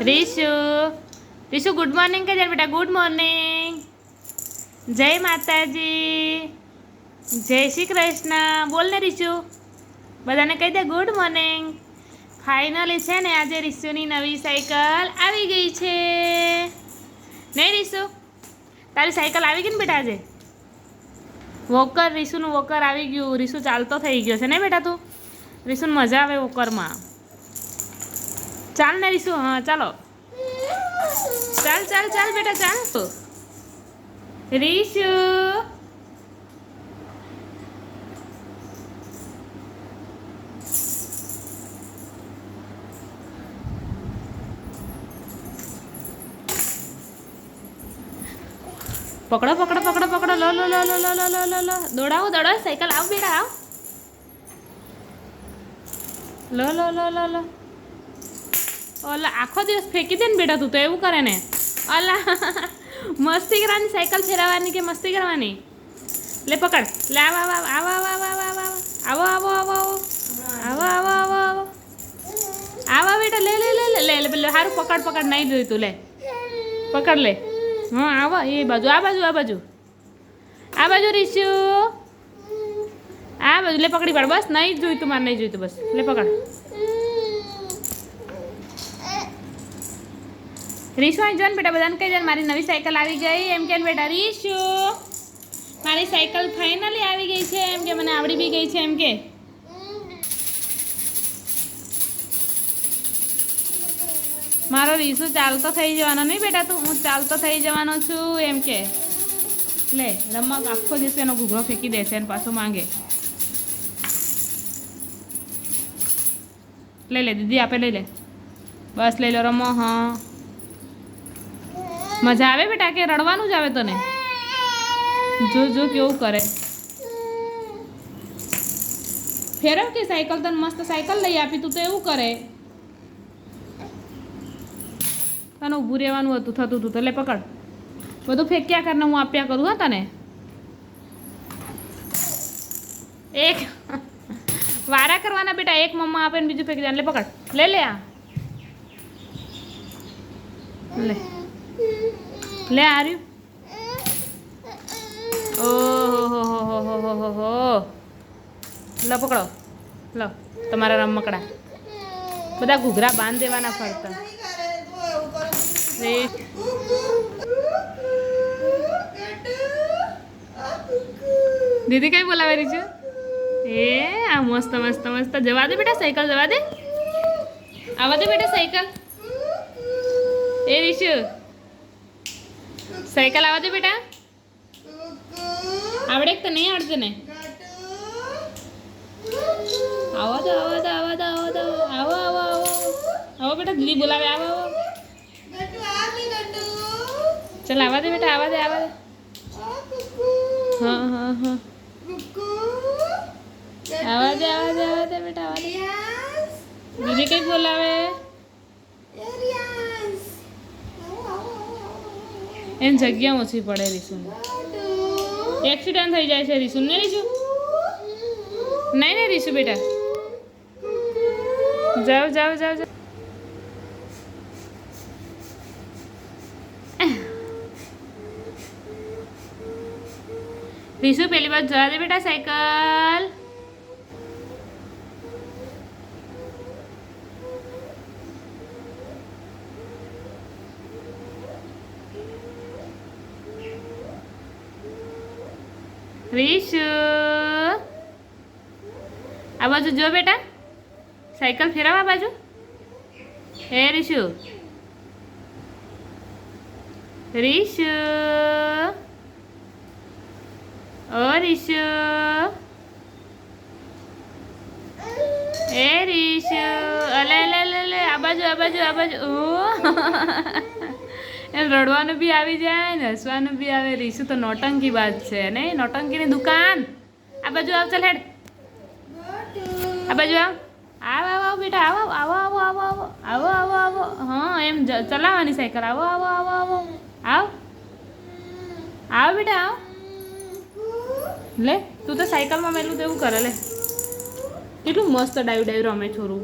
રીશુ. રીશુ good morning કે બેટા. Good morning જય માતાજી. જય શ્રી કૃષ્ણ. બોલ ને રીશુ. બધાને કહી દે ગુડ મોર્નિંગ ફાઇનલી છે ને, આજે રીશુની નવી સાયકલ આવી ગઈ છે. નહીં રીશુ? તારી સાયકલ આવી ગઈ ને બેટા આજે? વોકર રીશુનું વોકર આવી ગયું. રીશુ ચાલતો થઈ ગયો છે ને બેટા તું? રીશુને મજા આવે વોકરમાં ચાલ ને રીસુ હા, ચાલો. ચાલ ચાલ ચાલ બેટા, ચાલ. રીશુ. પકડો પકડો પકડો પકડો. લો લો લો લો લો લો લો લો લો. દોડાવો દોડાવો. સાયકલ આવ, બેટા, આવ. લો લો લો લો લો. ઓલા આખો દિવસ ફેંકી દે ને બેટા તું તો એવું કરે ને ઓલા મસ્તી કરવાની સાયકલ ફેરવવાની કે મસ્તી કરવાની લે પકડ લે આવ આવ આવ આવ આવો આવો આવ આવ આવો આવો આવો આવો આવો આવો બેટા લે લે લે લે લે લે સારું પકડ પકડ નહીં જોયું તું લે પકડ લે હા આવો એ બાજુ આ બાજુ આ બાજુ આ બાજુ રીશુ આ બાજુ લે પકડી પાડ બસ નહીં જોયું જોઈતું મારે નહીં જોઈતું બસ લે પકડ રીશુ અહીં જોન બેટા બધાને કહી જાય મારી નવી સાયકલ આવી ગઈ. એમ કે બેટા રીશુ? મારી સાયકલ ફાઇનલી આવી ગઈ છે. એમ કે મને આવડી બી ગઈ છે, એમ કે. મારો રીશુ ચાલતો થઈ જવાનો નહીં બેટા તું, હું ચાલતો થઈ જવાનો છું, એમ કે. લે, રમક, આખો દિવસ એનો ઘૂઘરો ફેંકી દેશે અને પાછું માંગે. લઈ લે, દીદી, આપે લઈ લે. બસ, લઈ લો, રમો, હા. મજા આવે બેટા કે રડવાનું જ આવે તને? જો જો કેવું કરે. ફેરવ કે સાયકલ, તને મસ્ત સાયકલ લઈ આપી, તું તો એવું કરે. તને ઊભું રહેવાનું હતું, થતું હતું, તો લે પકડ. બધું ફેંક્યા કરીને હું આપ્યા કરું, હા, તને? એક. વારા કરવાના બેટા, એક મમ્મા આપે ને બીજું ફેંકી દે. લે, પકડ. લે લે આ. લે. લે આર્યું ઓહો, હો હો હો હો હો હો લો, પકડો. લો, તમારા રમકડા બધા ઘૂઘરા બાંધ દેવાના ફરતા દીદી કઈ બોલાવેલી છે? એ, આ મસ્ત મસ્ત મસ્ત. જવા દે બેટા સાયકલ, જવા દે. આવા દે બેટા સાયકલ. એ, રીશુ. સાયકલ આવા દે બેટા આવડે કે તો નહીં આવડતું ને આવો તો આવો તો આવો તો આવો તો આવો આવો આવો આવો બેટા દીદી બોલાવે આવો આવો ચાલ આવા દે બેટા આવા દે આવા દે હા હા હા આવા દે આવા દે આવા દે બેટા આવા દે દીદી કઈ બોલાવે એમ જગ્યા ઓછી પડે રીસુને. એક્સિડન્ટ થઈ જાય છે રીસુ ને રીસુ નહીં નહીં રીસુ બેટા. જાઓ જાઓ જાઓ જાઓ. રીસુ, પેલી વાત જવા દે બેટા સાયકલ. રીશુ આ બાજુ જો બેટા સાયકલ ફેરવ આ બાજુ હે રીશુ રીશુ ઓ રીશુ એ રીશુ અલે અલે અલે અલે આ બાજુ આ બાજુ આ બાજુ ઓ એ રડવાનું બી આવી જાય ને હસવાનું બી આવે રીશુ તો નોટંકી બાદ છે ને નોટંકીની દુકાન આ બાજુ આવ ચાલ હેડ આ બાજુ આવ આવ આવ આવ બેટા આવો આવો આવો આવો આવો આવો આવો આવો હા એમ ચલાવવાની સાયકલ આવો આવો આવો આવો આવ આવ બેટા આવ લે તું તો સાયકલમાં મેલું તો એવું કરે લે કેટલું મસ્ત ડાયું ડાયું રમે છોરું